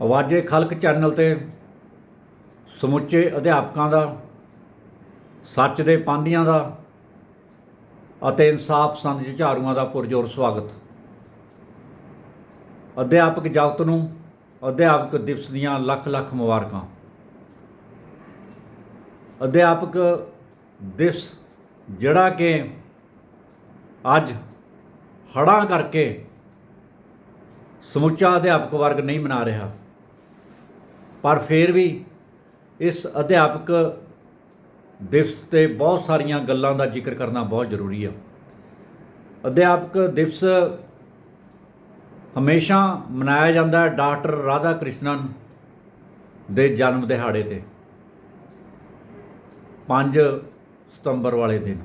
ਆਵਾਜ਼ੇ ਖਲਕ channel ਤੇ ਸਮੁੱਚੇ ਅਧਿਆਪਕਾਂ ਦਾ, ਸੱਚ ਦੇ ਪਾਂਧੀਆਂ ਦਾ ਅਤੇ ਇਨਸਾਫ ਸੰਦ ਝਾੜੂਆਂ ਦਾ ਪੁਰਜੋਰ ਸਵਾਗਤ। ਅਧਿਆਪਕ ਜਗਤ ਨੂੰ ਅਧਿਆਪਕ ਦਿਵਸ ਦੀਆਂ ਲੱਖ ਲੱਖ ਮੁਬਾਰਕਾਂ। ਅਧਿਆਪਕ ਦਿਵਸ ਜਿਹੜਾ ਕਿ ਅੱਜ ਹੜ੍ਹਾਂ ਕਰਕੇ ਸਮੁੱਚਾ ਅਧਿਆਪਕ ਵਰਗ ਨਹੀਂ ਮਨਾ ਰਿਹਾ। ਪਰ ਫਿਰ ਵੀ ਇਸ ਅਧਿਆਪਕ ਦਿਵਸ ਤੇ ਬਹੁਤ ਸਾਰੀਆਂ ਗੱਲਾਂ ਦਾ ਜ਼ਿਕਰ ਕਰਨਾ ਬਹੁਤ ਜ਼ਰੂਰੀ ਆ। ਅਧਿਆਪਕ ਦਿਵਸ ਹਮੇਸ਼ਾ ਮਨਾਇਆ ਜਾਂਦਾ ਹੈ ਡਾਕਟਰ ਰਾਧਾ ਕ੍ਰਿਸ਼ਨਨ ਦੇ ਜਨਮ ਦਿਹਾੜੇ ਤੇ 5 ਸਤੰਬਰ ਵਾਲੇ ਦਿਨ।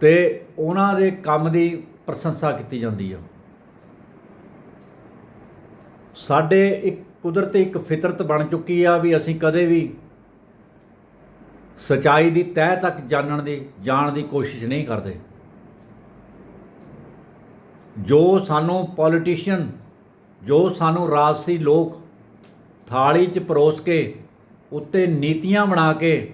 ਤੇ ਉਹਨਾਂ ਦੇ ਕੰਮ ਦੀ ਪ੍ਰਸ਼ੰਸਾ ਕੀਤੀ ਜਾਂਦੀ ਆ। ਸਾਡੇ ਇੱਕ ਕੁਦਰਤੀ ਇੱਕ ਫਿਤਰਤ ਬਣ ਚੁੱਕੀ ਆ ਵੀ ਅਸੀਂ ਕਦੇ ਵੀ ਸਚਾਈ ਦੀ ਤਹਿ ਤੱਕ ਜਾਣਨ ਦੀ, ਜਾਣ ਦੀ ਕੋਸ਼ਿਸ਼ ਨਹੀਂ ਕਰਦੇ। ਜੋ ਸਾਨੂੰ ਪੋਲੀਟੀਸ਼ੀਅਨ ਜੋ ਸਾਨੂੰ ਰਾਜਸੀ ਲੋਕ ਥਾਲੀ 'ਚ ਪਰੋਸ ਕੇ, ਉੱਤੇ ਨੀਤੀਆਂ ਬਣਾ ਕੇ,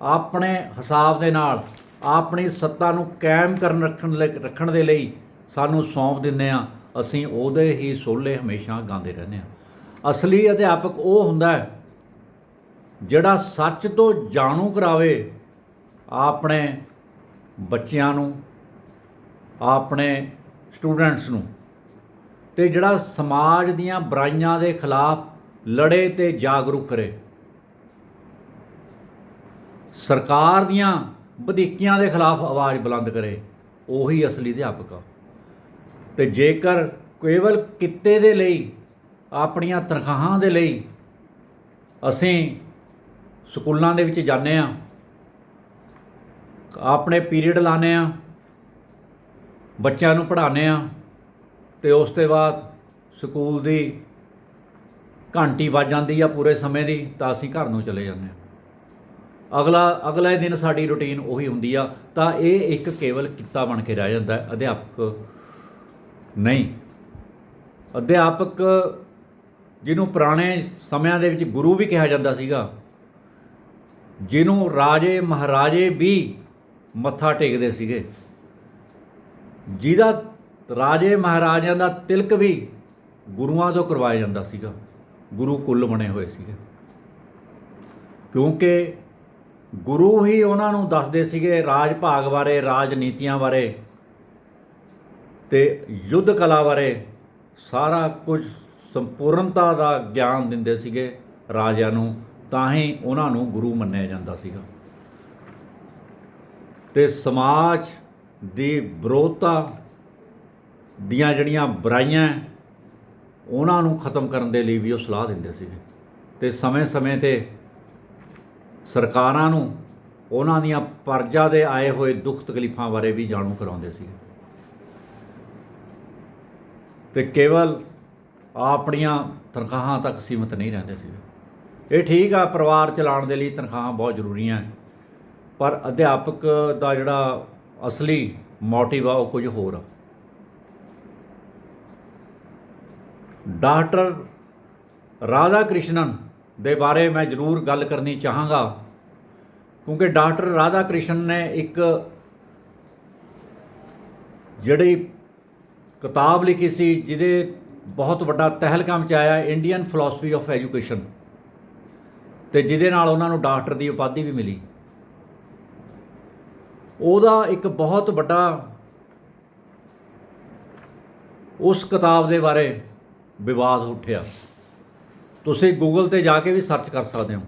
ਆਪਣੇ ਹਿਸਾਬ ਦੇ ਨਾਲ, ਆਪਣੀ ਸੱਤਾ ਨੂੰ ਕਾਇਮ ਕਰਨ ਰੱਖਣ ਲਈ, ਰੱਖਣ ਦੇ ਲਈ ਸਾਨੂੰ ਸੌਂਪ ਦਿੰਦੇ ਆ। ਅਸੀਂ ਉਹਦੇ ਹੀ ਸੋਲੇ ਹਮੇਸ਼ਾ ਗਾਉਂਦੇ ਰਹਿੰਦੇ ਹਾਂ। ਅਸਲੀ ਅਧਿਆਪਕ ਉਹ ਹੁੰਦਾ ਹੈ ਜਿਹੜਾ ਸੱਚ ਤੋਂ ਜਾਣੂ ਕਰਾਵੇ ਆਪਣੇ ਬੱਚਿਆਂ ਨੂੰ, ਆਪਣੇ ਸਟੂਡੈਂਟਸ ਨੂੰ ਤੇ ਜਿਹੜਾ ਸਮਾਜ ਦੀਆਂ ਬੁਰਾਈਆਂ ਦੇ ਖਿਲਾਫ ਲੜੇ ਤੇ ਜਾਗਰੂਕ ਕਰੇ। ਸਰਕਾਰ ਦੀਆਂ ਵਧੀਕੀਆਂ ਦੇ ਖਿਲਾਫ ਆਵਾਜ਼ ਬੁਲੰਦ ਕਰੇ, ਉਹੀ ਅਸਲੀ ਅਧਿਆਪਕ ਆ। ਤੇ ਜੇਕਰ ਕੇਵਲ ਕਿੱਤੇ ਦੇ ਲਈ, ਆਪਣੀਆਂ ਤਨਖਾਹਾਂ ਦੇ ਲਈ ਅਸੀਂ ਸਕੂਲਾਂ ਦੇ ਵਿੱਚ ਜਾਂਦੇ ਆ ਆਪਣੇ ਪੀਰੀਅਡ ਲਾਣੇ ਆ ਬੱਚਿਆਂ ਨੂੰ ਪੜ੍ਹਾਉਂਦੇ ਆ ਤੇ ਉਸ ਤੋਂ ਬਾਅਦ ਸਕੂਲ ਦੀ ਘੰਟੀ ਵੱਜ ਜਾਂਦੀ ਆ ਪੂਰੇ ਸਮੇਂ ਦੀ, ਤਾਂ ਅਸੀਂ ਘਰ ਨੂੰ ਚਲੇ ਜਾਂਦੇ ਆ ਅਗਲਾ, ਅਗਲੇ ਦਿਨ ਸਾਡੀ ਰੁਟੀਨ ਉਹੀ ਹੁੰਦੀ ਆ, ਤਾਂ ਇਹ ਇੱਕ ਕੇਵਲ ਕਿੱਤਾ ਬਣ ਕੇ ਰਹਿ ਜਾਂਦਾ ਅਧਿਆਪਕ ਨਹੀਂ। ਅਧਿਆਪਕ ਜਿਹਨੂੰ ਪੁਰਾਣੇ ਸਮਿਆਂ ਦੇ ਵਿੱਚ ਗੁਰੂ ਵੀ ਕਿਹਾ ਜਾਂਦਾ ਸੀਗਾ, ਜਿਹਨੂੰ ਰਾਜੇ ਮਹਾਰਾਜੇ ਵੀ ਮੱਥਾ ਟੇਕਦੇ ਸੀਗੇ, ਜਿਹਦਾ ਰਾਜੇ ਮਹਾਰਾਜਿਆਂ ਦਾ ਤਿਲਕ ਵੀ ਗੁਰੂਆਂ ਤੋਂ ਕਰਵਾਇਆ ਜਾਂਦਾ ਸੀਗਾ, ਗੁਰੂ ਕੁੱਲ ਬਣੇ ਹੋਏ ਸੀਗੇ। ਕਿਉਂਕਿ ਗੁਰੂ ਹੀ ਉਹਨਾਂ ਨੂੰ ਦੱਸਦੇ ਸੀਗੇ ਰਾਜ ਭਾਗ ਬਾਰੇ, ਰਾਜਨੀਤੀਆਂ ਬਾਰੇ ਤੇ ਯੁੱਧ ਕਲਾ ਬਾਰੇ ਸਾਰਾ ਕੁਝ ਸੰਪੂਰਨਤਾ ਦਾ ਗਿਆਨ ਦਿੰਦੇ ਸੀਗੇ ਰਾਜਿਆਂ ਨੂੰ, ਤਾਂ ਹੀ ਉਹਨਾਂ ਨੂੰ ਗੁਰੂ ਮੰਨਿਆ ਜਾਂਦਾ ਸੀਗਾ। ਤੇ ਸਮਾਜ ਦੀ ਵਿਰੋਧਤਾ ਦੀਆਂ ਜਿਹੜੀਆਂ ਬੁਰਾਈਆਂ ਉਹਨਾਂ ਨੂੰ ਖਤਮ ਕਰਨ ਦੇ ਲਈ ਵੀ ਉਹ ਸਲਾਹ ਦਿੰਦੇ ਸੀਗੇ। ਤੇ ਸਮੇਂ-ਸਮੇਂ ਤੇ ਸਰਕਾਰਾਂ ਨੂੰ ਉਹਨਾਂ ਦੀਆਂ ਪਰਜਾ ਦੇ ਆਏ ਹੋਏ ਦੁੱਖ ਤਕਲੀਫਾਂ ਬਾਰੇ ਵੀ ਜਾਣੂ ਕਰਾਉਂਦੇ ਸੀਗੇ। ਤੇ ਕੇਵਲ ਆਪਣੀਆਂ ਤਨਖਾਹਾਂ ਤੱਕ ਸੀਮਤ ਨਹੀਂ ਰਹਿੰਦੇ ਸੀ। ਇਹ ਠੀਕ ਆ, ਪਰਿਵਾਰ ਚਲਾਉਣ ਦੇ ਲਈ ਤਨਖਾਹਾਂ ਬਹੁਤ ਜ਼ਰੂਰੀਆਂ ਪਰ ਅਧਿਆਪਕ ਦਾ ਜਿਹੜਾ ਅਸਲੀ ਮੋਟਿਵ ਆ, ਉਹ ਕੁਝ ਹੋਰ ਆ। ਡਾਕਟਰ ਰਾਧਾ ਕ੍ਰਿਸ਼ਨਨ ਦੇ ਬਾਰੇ ਮੈਂ ਜ਼ਰੂਰ ਗੱਲ ਕਰਨੀ ਚਾਹਾਂਗਾ, ਕਿਉਂਕਿ ਡਾਕਟਰ ਰਾਧਾ ਕ੍ਰਿਸ਼ਨ ਨੇ ਇੱਕ ਜਿਹੜੀ ਕਿਤਾਬ ਲਿਖੀ ਸੀ ਜਿਹਦੇ ਬਹੁਤ ਵੱਡਾ ਟਹਿਲਕਾਮ 'ਚ ਆਇਆ ਇੰਡੀਅਨ ਫਿਲਾਸਫੀ ਆਫ ਐਜੂਕੇਸ਼ਨ ਤੇ ਜਿਹਦੇ ਨਾਲ ਉਹਨਾਂ ਨੂੰ ਡਾਕਟਰ ਦੀ ਉਪਾਧੀ ਵੀ ਮਿਲੀ। ਉਹਦਾ ਇੱਕ ਬਹੁਤ ਵੱਡਾ ਉਸ ਕਿਤਾਬ ਦੇ ਬਾਰੇ ਵਿਵਾਦ ਉੱਠਿਆ। ਤੁਸੀਂ ਗੂਗਲ ਤੇ ਜਾ ਕੇ ਵੀ ਸਰਚ ਕਰ ਸਕਦੇ ਹੋ।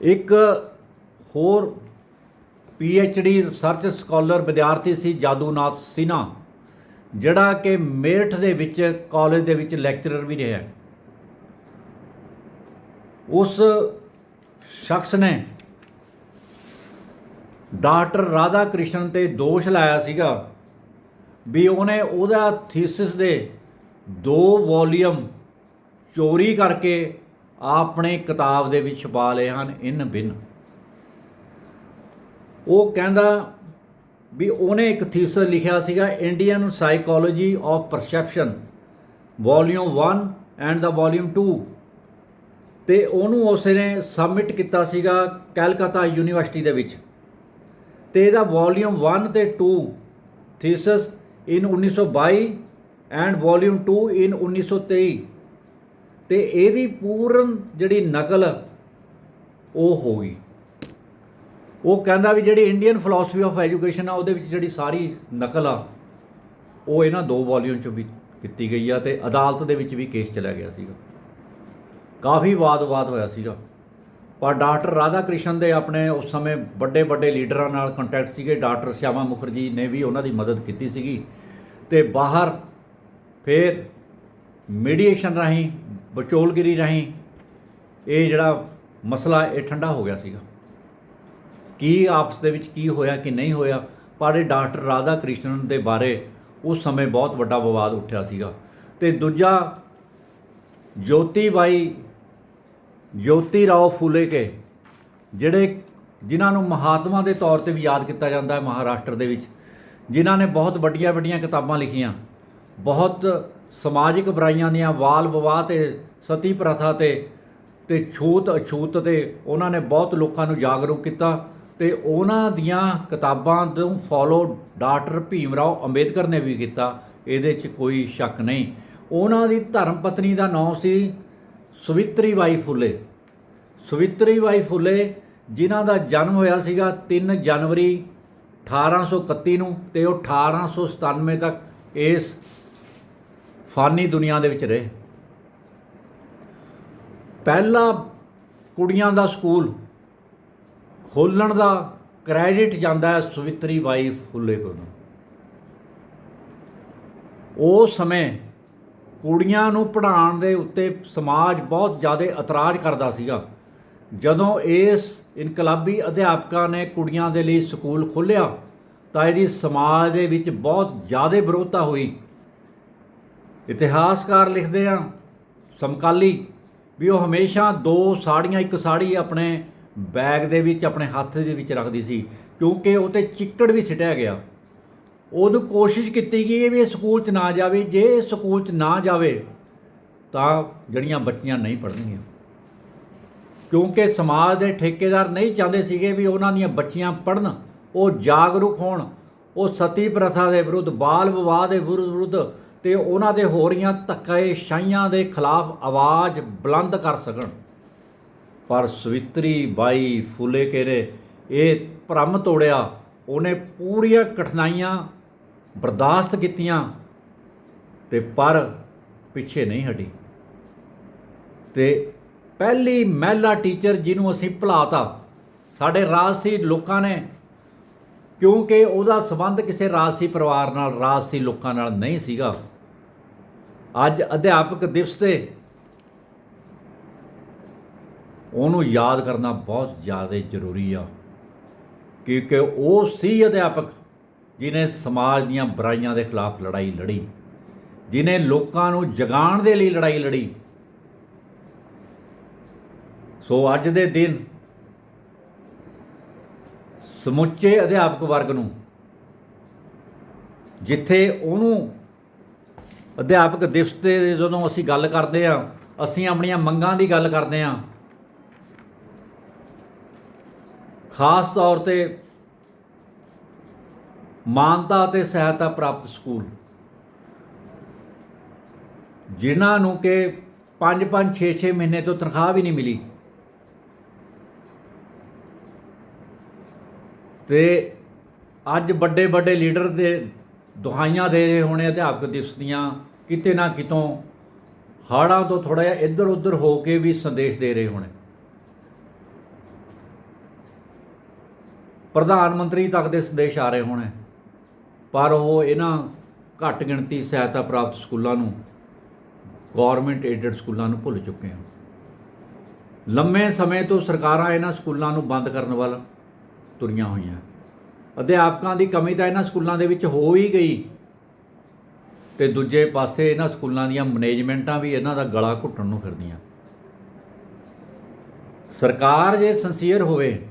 ਇੱਕ ਹੋਰ P H D research scholar ਵਿਦਿਆਰਥੀ ਸੀ ਜਾਦੂਨਾਥ ਸਿਨਹਾ ਜਿਹੜਾ ਕਿ ਮੇਰਠ ਦੇ ਵਿੱਚ ਕਾਲਜ ਦੇ ਵਿੱਚ ਲੈਕਚਰਰ ਵੀ ਰਿਹਾ ਉਸ ਸ਼ਖਸ ਨੇ ਡਾਕਟਰ ਰਾਧਾ ਕ੍ਰਿਸ਼ਨ ਤੇ ਦੋਸ਼ ਲਾਇਆ ਸੀਗਾ ਵੀ ਉਹਨੇ ਉਹਦਾ ਥੀਸਿਸ ਦੇ ਦੋ ਵੋਲੀਅਮ ਚੋਰੀ ਕਰਕੇ ਆਪਣੇ ਕਿਤਾਬ ਦੇ ਵਿੱਚ ਛਪਾ ਲਏ ਹਨ, ਇਨ ਬਿਨ। ਉਹ ਕਹਿੰਦਾ ਵੀ ਉਹਨੇ ਇੱਕ ਥੀਸਸ ਲਿਖਿਆ ਸੀਗਾ Indian psychology of perception volume 1 and the volume 2 ਤੇ ਉਹਨੂੰ ਉਸ ਨੇ ਸਬਮਿਟ ਕੀਤਾ ਸੀਗਾ ਕੈਲਕਤਾ ਯੂਨੀਵਰਸਿਟੀ ਦੇ ਵਿੱਚ। ਤੇ ਇਹਦਾ ਵੋਲਿਊਮ 1 ਤੇ 2 thesis in 1922 and volume 2 in 1923 ਤੇ ਇਹਦੀ ਪੂਰਨ ਜਿਹੜੀ ਨਕਲ ਉਹ ਹੋ ਗਈ। ਉਹ ਕਹਿੰਦਾ ਵੀ ਜਿਹੜੀ ਇੰਡੀਅਨ ਫਿਲਾਸਫੀ ਆਫ ਐਜੂਕੇਸ਼ਨ ਆ, ਉਹਦੇ ਵਿੱਚ ਜਿਹੜੀ ਸਾਰੀ ਨਕਲ ਆ, ਉਹ ਇਹਨਾਂ ਦੋ ਵੋਲੀਅਮ ਚ ਵੀ ਕੀਤੀ ਗਈ ਆ ਤੇ ਅਦਾਲਤ ਦੇ ਵਿੱਚ ਵੀ ਕੇਸ ਚਲਾ ਗਿਆ ਸੀਗਾ। ਕਾਫੀ ਵਾਦ-ਵਾਦ ਹੋਇਆ ਸੀਗਾ। ਪਰ ਡਾਕਟਰ ਰਾਧਾ ਕ੍ਰਿਸ਼ਨ ਦੇ ਆਪਣੇ ਉਸ ਸਮੇਂ ਵੱਡੇ ਵੱਡੇ ਲੀਡਰਾਂ ਨਾਲ ਕੰਟੈਕਟ ਸੀਗੇ। ਡਾਕਟਰ ਸ਼ਿਆਮਾ ਮੁਖਰਜੀ ਨੇ ਵੀ ਉਹਨਾਂ ਦੀ ਮਦਦ ਕੀਤੀ ਸੀਗੀ। ਤੇ ਬਾਹਰ ਫਿਰ ਮੀਡੀਏਸ਼ਨ ਰਾਹੀਂ ਬਚੋਲਗਿਰੀ ਰਾਹੀਂ ਇਹ ਜਿਹੜਾ ਮਸਲਾ ਇਹ ਠੰਡਾ ਹੋ ਗਿਆ ਸੀਗਾ। ਕੀ ਆਪਸ ਦੇ ਵਿੱਚ ਕੀ ਹੋਇਆ ਕਿ ਨਹੀਂ ਹੋਇਆ, ਪਰ ਇਹ ਡਾਕਟਰ ਰਾਧਾ ਕ੍ਰਿਸ਼ਨਨ ਦੇ ਬਾਰੇ ਉਸ ਸਮੇਂ ਬਹੁਤ ਵੱਡਾ ਵਿਵਾਦ ਉੱਠਿਆ ਸੀਗਾ। ਤੇ ਦੂਜਾ, ਜੋਤੀ ਬਾਈ, ਜੋਤੀ ਰਾਓ ਫੂਲੇ ਕੇ ਜਿਹੜੇ ਜਿਨ੍ਹਾਂ ਨੂੰ ਮਹਾਤਮਾ ਦੇ ਤੌਰ ਤੇ ਵੀ ਯਾਦ ਕੀਤਾ ਜਾਂਦਾ ਹੈ ਮਹਾਰਾਸ਼ਟਰ ਦੇ ਵਿੱਚ, ਜਿਨ੍ਹਾਂ ਨੇ ਬਹੁਤ ਵੱਡੀਆਂ ਵੱਡੀਆਂ ਕਿਤਾਬਾਂ ਲਿਖੀਆਂ, ਬਹੁਤ ਸਮਾਜਿਕ ਬੁਰਾਈਆਂ ਦੀਆਂ ਵਾਲ ਵਿਵਾਹ ਤੇ, ਸਤੀ ਪ੍ਰਥਾ ਤੇ ਤੇ ਛੂਤ ਅਛੂਤ ਤੇ ਉਹਨਾਂ ਨੇ ਬਹੁਤ ਲੋਕਾਂ ਨੂੰ ਜਾਗਰੂਕ ਕੀਤਾ। ਤੇ ਉਹਨਾਂ ਦੀਆਂ ਕਿਤਾਬਾਂ ਤੋਂ ਫੋਲੋ ਡਾਕਟਰ ਭੀਮ ਰਾਓ ਅੰਬੇਦਕਰ ਨੇ ਵੀ ਕੀਤਾ, ਇਹਦੇ 'ਚ ਕੋਈ ਸ਼ੱਕ ਨਹੀਂ। ਉਹਨਾਂ ਦੀ ਧਰਮ ਪਤਨੀ ਦਾ ਨਾਮ ਸੀ ਸੁਵਿਤਰੀ ਬਾਈ ਫੁੱਲੇ। ਸੁਵਿਤਰੀ ਬਾਈ ਫੁੱਲੇ ਜਿਨ੍ਹਾਂ ਦਾ ਜਨਮ ਹੋਇਆ ਸੀਗਾ 3 ਜਨਵਰੀ 1831 ਨੂੰ ਤੇ ਉਹ 1897 ਤੱਕ ਇਸ ਫਾਨੀ ਦੁਨੀਆ ਦੇ ਵਿੱਚ ਰਹੇ। ਪਹਿਲਾ ਕੁੜੀਆਂ ਦਾ ਸਕੂਲ ਖੋਲਣ ਦਾ ਕ੍ਰੈਡਿਟ ਜਾਂਦਾ ਹੈ ਸੁਵਿਤਰੀ ਬਾਈ ਫੁੱਲੇ ਕੋਲ ਉਸ ਸਮੇਂ ਕੁੜੀਆਂ ਨੂੰ ਪੜ੍ਹਾਉਣ ਦੇ ਉੱਤੇ ਸਮਾਜ ਬਹੁਤ ਜ਼ਿਆਦਾ ਇਤਰਾਜ਼ ਕਰਦਾ ਸੀਗਾ। ਜਦੋਂ ਇਸ ਇਨਕਲਾਬੀ ਅਧਿਆਪਕਾਂ ਨੇ ਕੁੜੀਆਂ ਦੇ ਲਈ ਸਕੂਲ ਖੋਲ੍ਹਿਆ, ਤਾਂ ਇਹਦੀ ਸਮਾਜ ਦੇ ਵਿੱਚ ਬਹੁਤ ਜ਼ਿਆਦਾ ਵਿਰੋਧਤਾ ਹੋਈ। ਇਤਿਹਾਸਕਾਰ ਲਿਖਦੇ ਆ ਸਮਕਾਲੀ ਵੀ ਉਹ ਹਮੇਸ਼ਾ ਦੋ ਸਾੜੀਆਂ, ਇੱਕ ਸਾੜੀ ਆਪਣੇ ਬੈਗ ਦੇ ਵਿੱਚ, ਆਪਣੇ ਹੱਥ ਦੇ ਵਿੱਚ ਰੱਖਦੀ ਸੀ, ਕਿਉਂਕਿ ਉਹ ਤੇ ਚਿੱਕੜ ਵੀ ਸਿਟਿਆ ਗਿਆ। ਉਹਨੂੰ ਕੋਸ਼ਿਸ਼ ਕੀਤੀ ਗਈ ਵੀ ਇਹ ਸਕੂਲ 'ਚ ਨਾ ਜਾਵੇ, ਜੇ ਇਹ ਸਕੂਲ 'ਚ ਨਾ ਜਾਵੇ, ਤਾਂ ਜਿਹੜੀਆਂ ਬੱਚੀਆਂ ਨਹੀਂ ਪੜ੍ਹਨਗੀਆਂ। ਕਿਉਂਕਿ ਸਮਾਜ ਦੇ ਠੇਕੇਦਾਰ ਨਹੀਂ ਚਾਹੁੰਦੇ ਸੀਗੇ ਵੀ ਉਹਨਾਂ ਦੀਆਂ ਬੱਚੀਆਂ ਪੜ੍ਹਨ, ਉਹ ਜਾਗਰੂਕ ਹੋਣ। ਉਹ ਸਤੀ ਪ੍ਰਥਾ ਦੇ ਵਿਰੁੱਧ, ਬਾਲ ਵਿਵਾਹ ਦੇ ਵਿਰੁੱਧ ਵਿਰੁੱਧ ਤੇ ਉਹਨਾਂ ਦੇ ਹੋ ਰਹੀਆਂ ਧੱਕੇ ਸ਼ਾਈਆਂ ਦੇ ਖਿਲਾਫ ਆਵਾਜ਼ ਬੁਲੰਦ ਕਰ ਸਕਣ। ਪਰ ਸਵਿਤਰੀ ਬਾਈ ਫੁੱਲੇ ਕੇਰੇ ਇਹ ਭਰਮ ਤੋੜਿਆ। ਉਹਨੇ ਪੂਰੀਆਂ ਕਠਿਨਾਈਆਂ ਬਰਦਾਸ਼ਤ ਕੀਤੀਆਂ ਤੇ ਪਰ ਪਿੱਛੇ ਨਹੀਂ ਹਟੀ। ਤੇ ਪਹਿਲੀ ਮਹਿਲਾ ਟੀਚਰ ਜਿਹਨੂੰ ਅਸੀਂ ਭੁਲਾਤਾ, ਸਾਡੇ ਰਾਜਸੀ ਲੋਕਾਂ ਨੇ, ਕਿਉਂਕਿ ਉਹਦਾ ਸਬੰਧ ਕਿਸੇ ਰਾਜਸੀ ਪਰਿਵਾਰ ਨਾਲ, ਰਾਜਸੀ ਲੋਕਾਂ ਨਾਲ ਨਹੀਂ ਸੀਗਾ। ਅੱਜ ਅਧਿਆਪਕ ਦਿਵਸ ਤੇ ਉਹਨੂੰ ਯਾਦ ਕਰਨਾ ਬਹੁਤ ਜ਼ਿਆਦਾ ਜ਼ਰੂਰੀ ਆ। ਕਿਉਂਕਿ ਉਹ ਸੀ ਅਧਿਆਪਕ ਜਿਨੇ ਸਮਾਜ ਦੀਆਂ ਬੁਰਾਈਆਂ ਦੇ ਖਿਲਾਫ ਲੜਾਈ ਲੜੀ ਜਿਨੇ ਲੋਕਾਂ ਨੂੰ ਜਗਾਉਣ ਦੇ ਲਈ ਲੜਾਈ ਲੜੀ। ਸੋ ਅੱਜ ਦੇ ਦਿਨ ਸਮੁੱਚੇ ਅਧਿਆਪਕ ਵਰਗ ਨੂੰ, ਜਿੱਥੇ ਉਹਨੂੰ ਅਧਿਆਪਕ ਦਿਵਸ ਤੇ ਜਦੋਂ ਅਸੀਂ ਗੱਲ ਕਰਦੇ ਆ ਅਸੀਂ ਆਪਣੀਆਂ ਮੰਗਾਂ ਦੀ ਗੱਲ ਕਰਦੇ ਆ ਖਾਸ ਤੌਰ ਤੇ ਮਾਨਤਾ ਅਤੇ ਸਹਾਇਤਾ ਪ੍ਰਾਪਤ ਸਕੂਲ। ਜਿਨ੍ਹਾਂ ਨੂੰ ਕਿ 5-5 6-6 ਮਹੀਨੇ ਤੋਂ ਤਨਖਾਹ ਵੀ ਨਹੀਂ ਮਿਲੀ। ਤੇ ਅੱਜ ਵੱਡੇ ਵੱਡੇ ਲੀਡਰ ਦੇ ਦੁਹਾਈਆਂ ਦੇ ਰਹੇ ਹੋਣੇ ਅਧਿਆਪਕ ਦਿਵਸ ਦੀਆਂ ਕਿਤੇ ਨਾ ਕਿਤੋਂ ਹਾੜਾਂ ਤੋਂ ਥੋੜਾ ਜਿਹਾ ਇੱਧਰ ਉੱਧਰ ਹੋ ਕੇ ਵੀ ਸੰਦੇਸ਼ ਦੇ ਰਹੇ ਹੋਣੇ। ਪ੍ਰਧਾਨ ਮੰਤਰੀ ਤੱਕ ਦੇ ਸੰਦੇਸ਼ ਆ ਰਹੇ ਹੋਣੇ। ਪਰ ਉਹ ਇਹਨਾਂ ਘੱਟ ਗਿਣਤੀ ਸਹਾਇਤਾ ਪ੍ਰਾਪਤ ਸਕੂਲਾਂ ਨੂੰ ਗਵਰਨਮੈਂਟ ਏਡਡ ਸਕੂਲਾਂ ਨੂੰ ਭੁੱਲ ਚੁੱਕੇ ਹਨ। ਲੰਮੇ ਸਮੇਂ ਤੋਂ ਸਰਕਾਰਾਂ ਇਹਨਾਂ ਸਕੂਲਾਂ ਨੂੰ ਬੰਦ ਕਰਨ ਵੱਲ ਤੁਰੀਆਂ ਹੋਈਆਂ। ਅਧਿਆਪਕਾਂ ਦੀ ਕਮੀ ਤਾਂ ਇਹਨਾਂ ਸਕੂਲਾਂ ਦੇ ਵਿੱਚ ਹੋ ਹੀ ਗਈ। ਤੇ ਦੂਜੇ ਪਾਸੇ ਇਹਨਾਂ ਸਕੂਲਾਂ ਦੀਆਂ ਮੈਨੇਜਮੈਂਟਾਂ ਵੀ ਇਹਨਾਂ ਦਾ ਗਲਾ ਘੁੱਟਣ ਨੂੰ ਫਿਰਦੀਆਂ। ਸਰਕਾਰ ਜੇ ਸੰਸੀਅਰ ਹੋਵੇ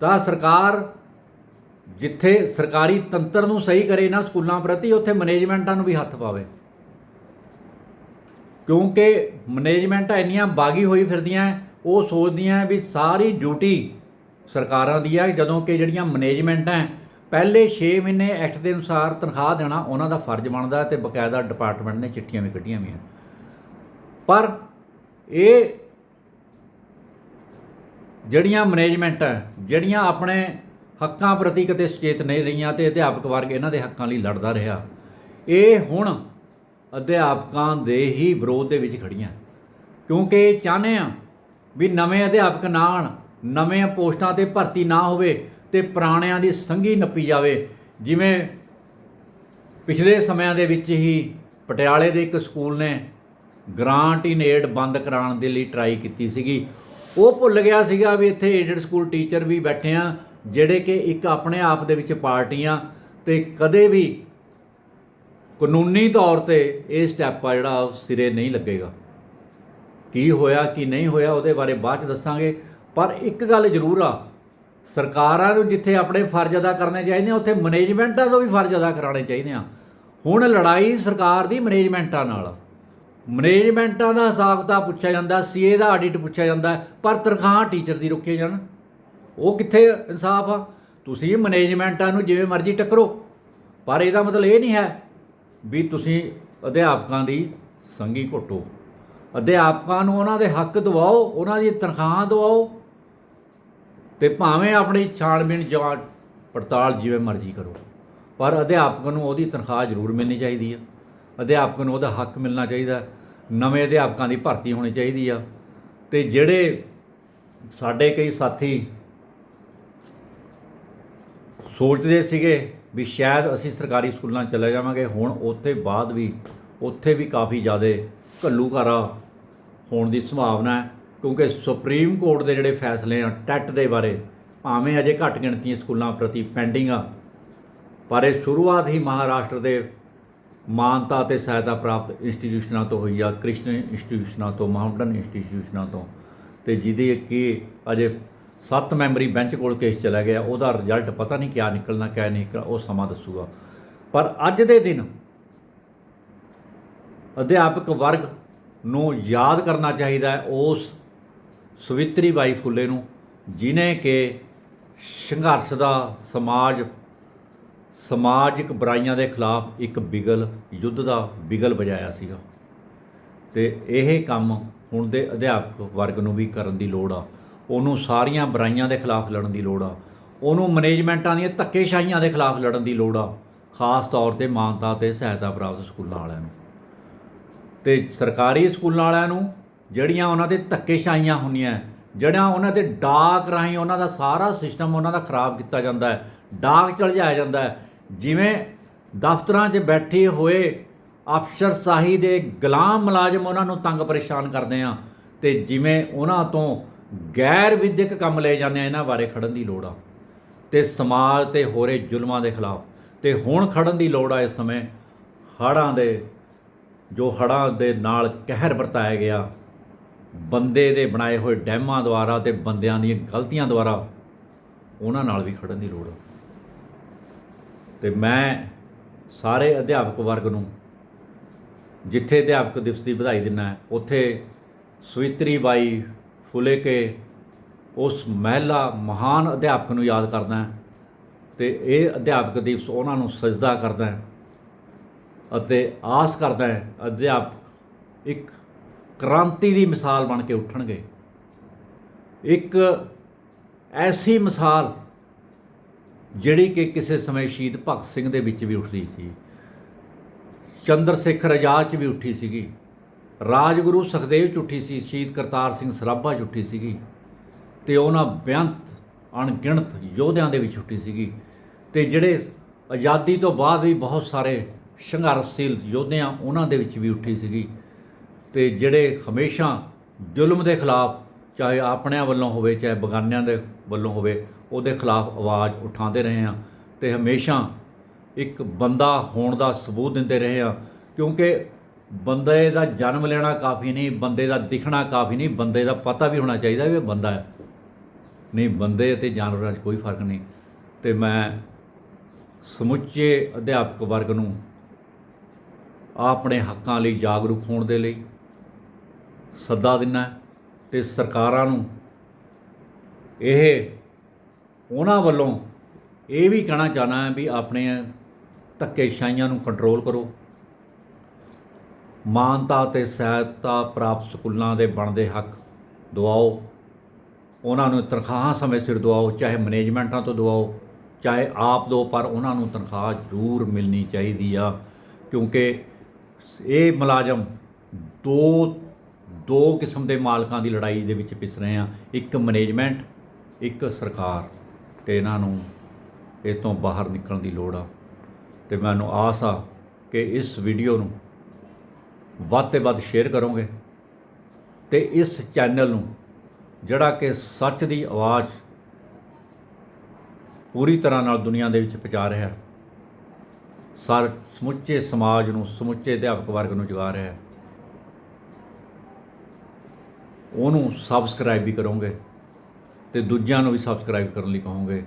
ਤਾਂ ਸਰਕਾਰ ਜਿੱਥੇ ਸਰਕਾਰੀ ਤੰਤਰ ਨੂੰ ਸਹੀ ਕਰੇ ਇਹਨਾਂ ਸਕੂਲਾਂ ਪ੍ਰਤੀ, ਉੱਥੇ ਮੈਨੇਜਮੈਂਟਾਂ ਨੂੰ ਵੀ ਹੱਥ ਪਾਵੇ। ਕਿਉਂਕਿ ਮੈਨੇਜਮੈਂਟਾਂ ਇੰਨੀਆਂ ਬਾਗੀ ਹੋਈ ਫਿਰਦੀਆਂ, ਉਹ ਸੋਚਦੀਆਂ ਵੀ ਸਾਰੀ ਡਿਊਟੀ ਸਰਕਾਰਾਂ ਦੀ ਹੈ ਜਦੋਂ ਕਿ ਜਿਹੜੀਆਂ ਮੈਨੇਜਮੈਂਟਾਂ ਪਹਿਲੇ 6 ਮਹੀਨੇ ਐਕਟ ਦੇ ਅਨੁਸਾਰ ਤਨਖਾਹ ਦੇਣਾ, ਉਹਨਾਂ ਦਾ ਫਰਜ਼ ਬਣਦਾ ਹੈ ਤੇ ਬਕਾਇਦਾ ਡਿਪਾਰਟਮੈਂਟ ਨੇ ਚਿੱਠੀਆਂ ਵੀ ਕੱਢੀਆਂ ਹੋਈਆਂ। ਪਰ ਇਹ ਜਿਹੜੀਆਂ ਮੈਨੇਜਮੈਂਟ ਜਿਹੜੀਆਂ ਆਪਣੇ ਹੱਕਾਂ ਪ੍ਰਤੀ ਕਦੇ ਸੁਚੇਤ ਨਹੀਂ ਰਹੀਆਂ ਤੇ ਅਧਿਆਪਕ ਵਰਗ ਇਹਨਾਂ ਦੇ ਹੱਕਾਂ ਲਈ ਲੜਦਾ ਰਿਹਾ, ਇਹ ਹੁਣ ਅਧਿਆਪਕਾਂ ਦੇ ਹੀ ਵਿਰੋਧ ਦੇ ਵਿੱਚ ਖੜੀਆਂ ਕਿਉਂਕਿ ਇਹ ਚਾਹੁੰਦੇ ਆ ਵੀ ਨਵੇਂ ਅਧਿਆਪਕ ਨਾ ਆਉਣ, ਨਵੇਂ ਪੋਸਟਾਂ ਤੇ ਭਰਤੀ ਨਾ ਹੋਵੇ ਤੇ ਪੁਰਾਣਿਆਂ ਦੀ ਸੰਗੀ ਨੱਪੀ ਜਾਵੇ। ਜਿਵੇਂ ਪਿਛਲੇ ਸਮਿਆਂ ਦੇ ਵਿੱਚ ਹੀ ਪਟਿਆਲੇ ਦੇ ਇੱਕ ਸਕੂਲ ਨੇ ਗ੍ਰਾਂਟ ਇਨ ਏਡ ਬੰਦ ਕਰਾਉਣ ਦੇ ਲਈ ਟਰਾਈ ਕੀਤੀ ਸੀਗੀ। ਉਹ ਭੁੱਲ ਗਿਆ ਸੀਗਾ ਵੀ ਇੱਥੇ ਏਡਡ ਸਕੂਲ ਟੀਚਰ ਵੀ ਬੈਠੇ ਆ, ਜਿਹੜੇ ਕਿ ਇੱਕ ਆਪਣੇ ਆਪ ਦੇ ਵਿੱਚ ਪਾਰਟੀਆਂ ਤੇ ਕਦੇ ਵੀ ਕਾਨੂੰਨੀ ਤੌਰ ਤੇ ਇਹ ਸਟੈਪ ਆ ਜਿਹੜਾ ਉਹ ਸਿਰੇ ਨਹੀਂ ਲੱਗੇਗਾ। ਕੀ ਹੋਇਆ, ਕੀ ਨਹੀਂ ਹੋਇਆ, ਉਹਦੇ ਬਾਰੇ ਬਾਅਦ ਚ ਦੱਸਾਂਗੇ। ਪਰ ਇੱਕ ਗੱਲ ਜ਼ਰੂਰ ਆ, ਸਰਕਾਰਾਂ ਨੂੰ ਜਿੱਥੇ ਆਪਣੇ ਫਰਜ਼ ਅਦਾ ਕਰਨੇ ਚਾਹੀਦੇ ਆ, ਉੱਥੇ ਮੈਨੇਜਮੈਂਟਾਂ ਤੋਂ ਵੀ ਫਰਜ਼ ਅਦਾ ਕਰਾਉਣੇ ਚਾਹੀਦੇ ਆ। ਹੁਣ ਲੜਾਈ ਸਰਕਾਰ ਦੀ ਮੈਨੇਜਮੈਂਟਾਂ ਨਾਲ ਮੈਨੇਜਮੈਂਟਾਂ ਦਾ ਹਿਸਾਬ ਕਿਤਾਬ ਪੁੱਛਿਆ ਜਾਂਦਾ ਸੀਏ ਦਾ ਆਡਿਟ ਪੁੱਛਿਆ ਜਾਂਦਾ, ਪਰ ਤਨਖਾਹ ਟੀਚਰ ਦੀ ਰੁਕੇ ਜਾਣ। ਉਹ ਕਿੱਥੇ ਇਨਸਾਫ ਆ? ਤੁਸੀਂ ਮੈਨੇਜਮੈਂਟਾਂ ਨੂੰ ਜਿਵੇਂ ਮਰਜ਼ੀ ਟੱਕਰੋ, ਪਰ ਇਹਦਾ ਮਤਲਬ ਇਹ ਨਹੀਂ ਹੈ ਵੀ ਤੁਸੀਂ ਅਧਿਆਪਕਾਂ ਦੀ ਸੰਗੀ ਘੋਟੋ। ਅਧਿਆਪਕਾਂ ਨੂੰ ਉਹਨਾਂ ਦੇ ਹੱਕ ਦਿਵਾਓ, ਉਹਨਾਂ ਦੀ ਤਨਖਾਹਾਂ ਦਿਵਾਓ ਤੇ ਭਾਵੇਂ ਆਪਣੀ ਛਾਣਬੀਣ ਜਾਂਚ ਪੜਤਾਲ ਜਿਵੇਂ ਮਰਜ਼ੀ ਕਰੋ, ਪਰ ਅਧਿਆਪਕ ਨੂੰ ਉਹਦੀ ਤਨਖਾਹ ਜ਼ਰੂਰ ਮਿਲਣੀ ਚਾਹੀਦੀ ਹੈ ਅਧਿਆਪਕ ਨੂੰ ਉਹਦਾ ਹੱਕ ਮਿਲਣਾ ਚਾਹੀਦਾ ਨਵੇਂ ਅਧਿਆਪਕਾਂ ਦੀ ਭਰਤੀ ਹੋਣੀ ਚਾਹੀਦੀ ਆ। ਤੇ ਜਿਹੜੇ ਸਾਡੇ ਕਈ ਸਾਥੀ ਸੋਚਦੇ ਸੀਗੇ ਵੀ ਸ਼ਾਇਦ ਅਸੀਂ ਸਰਕਾਰੀ ਸਕੂਲਾਂ ਚਲੇ ਜਾਵਾਂਗੇ, ਹੁਣ ਉੱਥੇ ਬਾਅਦ ਵੀ, ਉੱਥੇ ਵੀ ਕਾਫੀ ਜ਼ਿਆਦਾ ਘੱਲੂਘਾਰਾ ਹੋਣ ਦੀ ਸੰਭਾਵਨਾ ਹੈ। ਕਿਉਂਕਿ ਸੁਪਰੀਮ ਕੋਰਟ ਦੇ ਜਿਹੜੇ ਫੈਸਲੇ ਆ, ਟੈਟ ਦੇ ਬਾਰੇ ਭਾਵੇਂ ਅਜੇ ਘੱਟ ਗਿਣਤੀ ਸਕੂਲਾਂ ਪ੍ਰਤੀ ਪੈਂਡਿੰਗ ਆ, ਪਰ ਇਹ ਸ਼ੁਰੂਆਤ ਹੀ ਮਹਾਰਾਸ਼ਟਰ ਦੇ ਮਾਨਤਾ ਅਤੇ ਸਹਾਇਤਾ ਪ੍ਰਾਪਤ ਇੰਸਟੀਟਿਊਸ਼ਨਾਂ ਤੋਂ ਹੋਈ ਆ, ਕ੍ਰਿਸ਼ਨ ਇੰਸਟੀਟਿਊਸ਼ਨਾਂ ਤੋਂ, ਮਾਊਂਟਨ ਇੰਸਟੀਟਿਊਸ਼ਨਾਂ ਤੋਂ। ਤੇ ਜਿਹਦੀ ਕਿ ਅਜੇ 7 ਮੈਂਬਰੀ ਬੈਂਚ ਕੋਲ ਕੇਸ ਚਲਾ ਗਿਆ, ਉਹਦਾ ਰਿਜ਼ਲਟ ਪਤਾ ਨਹੀਂ ਕਿਆ ਨਿਕਲਣਾ, ਕਿਆ ਨਹੀਂ ਨਿਕਲਣਾ, ਉਹ ਸਮਾਂ ਦੱਸੂਗਾ। ਪਰ ਅੱਜ ਦੇ ਦਿਨ ਅਧਿਆਪਕ ਵਰਗ ਨੂੰ ਯਾਦ ਕਰਨਾ ਚਾਹੀਦਾ ਹੈ ਉਸ ਸਵਿਤਰੀ ਬਾਈ ਫੁੱਲੇ ਨੂੰ, ਜਿਨੇ ਕਿ ਸੰਘਰਸ਼ ਦਾ ਸਮਾਜ ਸਮਾਜਿਕ ਬੁਰਾਈਆਂ ਦੇ ਖਿਲਾਫ ਇੱਕ ਬਿਗਲ ਯੁੱਧ ਦਾ ਬਿਗਲ ਵਜਾਇਆ ਸੀਗਾ। ਤੇ ਇਹ ਕੰਮ ਹੁਣ ਦੇ ਅਧਿਆਪਕ ਵਰਗ ਨੂੰ ਵੀ ਕਰਨ ਦੀ ਲੋੜ ਆ। ਉਹਨੂੰ ਸਾਰੀਆਂ ਬੁਰਾਈਆਂ ਦੇ ਖਿਲਾਫ ਲੜਨ ਦੀ ਲੋੜ ਆ। ਉਹਨੂੰ ਮੈਨੇਜਮੈਂਟਾਂ ਦੀਆਂ ਧੱਕੇਸ਼ਾਹੀਆਂ ਦੇ ਖਿਲਾਫ ਲੜਨ ਦੀ ਲੋੜ ਆ, ਖਾਸ ਤੌਰ ਤੇ ਮਾਨਤਾ ਤੇ ਸਹਾਇਤਾ ਪ੍ਰਾਪਤ ਸਕੂਲਾਂ ਵਾਲਿਆਂ ਨੂੰ। ਤੇ ਸਰਕਾਰੀ ਸਕੂਲਾਂ ਵਾਲਿਆਂ ਨੂੰ ਜਿਹੜੀਆਂ ਉਹਨਾਂ ਦੇ ਧੱਕੇਸ਼ਾਹੀਆਂ ਹੁੰਦੀਆਂ ਜਿਹੜਾ ਉਹਨਾਂ ਦੇ ਡਾਕ ਰਾਹੀਂ ਉਹਨਾਂ ਦਾ ਸਾਰਾ ਸਿਸਟਮ ਉਹਨਾਂ ਦਾ ਖਰਾਬ ਕੀਤਾ ਜਾਂਦਾ ਹੈ, ਡਾਕ ਚਲ ਜਾਇਆ ਜਾਂਦਾ ਹੈ ਜਿਵੇਂ ਦਫ਼ਤਰਾਂ 'ਚ ਬੈਠੇ ਹੋਏ ਅਫਸਰ ਸਾਹੀ ਦੇ ਗੁਲਾਮ ਮੁਲਾਜ਼ਮ ਉਹਨਾਂ ਨੂੰ ਤੰਗ ਪਰੇਸ਼ਾਨ ਕਰਦੇ ਆ ਤੇ ਜਿਵੇਂ ਉਹਨਾਂ ਤੋਂ ਗੈਰ ਵਿਦਿਅਕ ਕੰਮ ਲਏ ਜਾਂਦੇ ਆ, ਇਹਨਾਂ ਬਾਰੇ ਖੜਨ ਦੀ ਲੋੜ ਆ। ਤੇ ਸਮਾਜ ਤੇ ਹੋ ਰਹੇ ਜ਼ੁਲਮਾਂ ਦੇ ਖਿਲਾਫ। ਤੇ ਹੁਣ ਖੜਨ ਦੀ ਲੋੜ ਆ ਇਸ ਸਮੇਂ ਹੜ੍ਹਾਂ ਦੇ, ਜੋ ਹੜ੍ਹਾਂ ਦੇ ਨਾਲ ਕਹਿਰ ਵਰਤਾਇਆ ਗਿਆ। ਬੰਦੇ ਦੇ ਬਣਾਏ ਹੋਏ ਡੈਮਾਂ ਦੁਆਰਾ ਤੇ ਬੰਦਿਆਂ ਦੀਆਂ ਗਲਤੀਆਂ ਦੁਆਰਾ ਉਹਨਾਂ ਨਾਲ ਵੀ ਖੜਨ ਦੀ ਲੋੜ ਆ। ਤੇ ਮੈਂ ਸਾਰੇ ਅਧਿਆਪਕ ਵਰਗ ਨੂੰ ਜਿੱਥੇ ਅਧਿਆਪਕ ਦਿਵਸ ਦੀ ਵਧਾਈ ਦਿੰਦਾ ਉੱਥੇ ਸਵਿਤਰੀ ਬਾਈ ਫੁਲੇ ਕੇ ਉਸ ਮਹਿਲਾ ਮਹਾਨ ਅਧਿਆਪਕ ਨੂੰ ਯਾਦ ਕਰਦਾ ਤੇ ਇਹ ਅਧਿਆਪਕ ਦਿਵਸ ਉਹਨਾਂ ਨੂੰ ਸਜਦਾ ਕਰਦਾ ਅਤੇ ਆਸ ਕਰਦਾ ਅਧਿਆਪਕ ਇੱਕ ਕ੍ਰਾਂਤੀ ਦੀ ਮਿਸਾਲ ਬਣ ਕੇ ਉੱਠਣਗੇ। ਇੱਕ ਐਸੀ ਮਿਸਾਲ ਜਿਹੜੀ ਕਿ ਕਿਸੇ ਸਮੇਂ ਸ਼ਹੀਦ ਭਗਤ ਸਿੰਘ ਦੇ ਵਿੱਚ ਵੀ ਉੱਠਦੀ ਸੀ, ਚੰਦਰ ਸੇਖਰ ਆਜ਼ਾਦ 'ਚ ਵੀ ਉੱਠੀ ਸੀਗੀ, ਰਾਜਗੁਰੂ ਸੁਖਦੇਵ 'ਚ ਉੱਠੀ ਸੀ, ਸ਼ਹੀਦ ਕਰਤਾਰ ਸਿੰਘ ਸਰਾਭਾ 'ਚ ਉੱਠੀ ਸੀਗੀ ਤੇ ਉਹਨਾਂ ਬੇਅੰਤ, ਅਣਗਿਣਤ ਯੋਧਿਆਂ ਦੇ ਵਿੱਚ ਉੱਠੀ ਸੀਗੀ ਤੇ ਜਿਹੜੇ ਆਜ਼ਾਦੀ ਤੋਂ ਬਾਅਦ ਵੀ ਬਹੁਤ ਸਾਰੇ ਸੰਘਰਸ਼ੀਲ ਯੋਧਿਆਂ ਉਹਨਾਂ ਦੇ ਵਿੱਚ ਵੀ ਉੱਠੀ ਸੀਗੀ ਤੇ ਜਿਹੜੇ ਹਮੇਸ਼ਾ ਜ਼ੁਲਮ ਦੇ ਖਿਲਾਫ ਚਾਹੇ ਆਪਣਿਆਂ ਵੱਲੋਂ ਹੋਵੇ, ਚਾਹੇ ਬਗਾਨਿਆਂ ਦੇ ਵੱਲੋਂ ਹੋਵੇ ਉਹਦੇ ਖਿਲਾਫ ਆਵਾਜ਼ ਉਠਾਉਂਦੇ ਰਹੇ ਹਾਂ ਤੇ ਹਮੇਸ਼ਾ ਇੱਕ ਬੰਦਾ ਹੋਣ ਦਾ ਸਬੂਤ ਦਿੰਦੇ ਰਹੇ ਹਾਂ, ਕਿਉਂਕਿ ਬੰਦੇ ਦਾ ਜਨਮ ਲੈਣਾ ਕਾਫੀ ਨਹੀਂ, ਬੰਦੇ ਦਾ ਦਿਖਣਾ ਕਾਫੀ ਨਹੀਂ, ਬੰਦੇ ਦਾ ਪਤਾ ਵੀ ਹੋਣਾ ਚਾਹੀਦਾ ਵੀ ਇਹ ਬੰਦਾ ਹੈ। ਨਹੀਂ, ਬੰਦੇ ਅਤੇ ਜਾਨਵਰਾਂ 'ਚ ਕੋਈ ਫ਼ਰਕ ਨਹੀਂ। ਤੇ ਮੈਂ ਸਮੁੱਚੇ ਅਧਿਆਪਕ ਵਰਗ ਨੂੰ ਆਪਣੇ ਹੱਕਾਂ ਲਈ ਜਾਗਰੂਕ ਹੋਣ ਦੇ ਲਈ ਸੱਦਾ ਦਿੰਦਾ ਤੇ ਸਰਕਾਰਾਂ ਨੂੰ ਇਹ ਉਹਨਾਂ ਵੱਲੋਂ ਇਹ ਵੀ ਕਹਿਣਾ ਚਾਹਨਾ ਹੈ ਵੀ ਆਪਣੇ ਧੱਕੇਸ਼ਾਹੀਆਂ ਨੂੰ ਕੰਟਰੋਲ ਕਰੋ। ਮਾਨਤਾ ਤੇ ਸਹਾਇਤਾ ਪ੍ਰਾਪਤ ਸਕੂਲਾਂ ਦੇ ਬਣਦੇ ਹੱਕ ਦਿਵਾਓ। ਉਹਨਾਂ ਨੂੰ ਤਨਖਾਹਾਂ ਸਮੇਂ ਸਿਰ ਦਿਵਾਓ, ਚਾਹੇ ਮੈਨੇਜਮੈਂਟਾਂ ਤੋਂ ਦਿਵਾਓ, ਚਾਹੇ ਆਪ ਦਿਓ, ਪਰ ਉਹਨਾਂ ਨੂੰ ਤਨਖਾਹ ਜ਼ਰੂਰ ਮਿਲਣੀ ਚਾਹੀਦੀ ਆ। ਕਿਉਂਕਿ ਇਹ ਮੁਲਾਜ਼ਮ ਦੋ ਦੋ ਕਿਸਮ ਦੇ ਮਾਲਕਾਂ ਦੀ ਲੜਾਈ ਦੇ ਵਿੱਚ ਪਿਸ ਰਹੇ ਆ। ਇੱਕ ਮੈਨੇਜਮੈਂਟ ਇੱਕ ਸਰਕਾਰ। ਤੇ ਇਹਨਾਂ ਨੂੰ ਇਸ ਤੋਂ ਬਾਹਰ ਨਿਕਲਣ ਦੀ ਲੋੜ ਆ। ਤੇ ਮੈਨੂੰ ਆਸ ਆ ਕਿ ਇਸ ਵੀਡੀਓ ਨੂੰ ਵੱਧ ਤੇ ਵੱਧ ਸ਼ੇਅਰ ਕਰੋਗੇ ਤੇ ਇਸ ਚੈਨਲ ਨੂੰ ਜਿਹੜਾ ਕਿ ਸੱਚ ਦੀ ਆਵਾਜ਼ ਪੂਰੀ ਤਰ੍ਹਾਂ ਨਾਲ ਦੁਨੀਆ ਦੇ ਵਿੱਚ ਪਹੁੰਚਾ ਰਿਹਾ ਹੈ, ਸਰ ਸਮੁੱਚੇ ਸਮਾਜ ਨੂੰ, ਸਮੁੱਚੇ ਅਧਿਆਪਕ ਵਰਗ ਨੂੰ ਜਗਾ ਰਿਹਾ ਹੈ। ਉਹਨੂੰ ਸਬਸਕ੍ਰਾਈਬ ਵੀ ਕਰੋਗੇ। ਤੇ ਦੂਜਿਆਂ ਨੂੰ ਵੀ ਸਬਸਕ੍ਰਾਈਬ ਕਰਨ ਲਈ ਕਹੋਗੇ।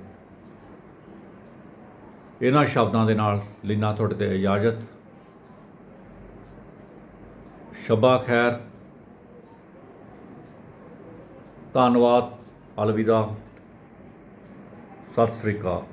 ਇਹਨਾਂ ਸ਼ਬਦਾਂ ਦੇ ਨਾਲ ਲੈਣਾ ਤੁਹਾਡੇ ਤੇ ਇਜਾਜ਼ਤ। ਸ਼ਬਾ ਖੈਰ। ਧੰਨਵਾਦ। ਅਲਵਿਦਾ। ਸਤਿ ਸ੍ਰੀ ਅਕਾਲ।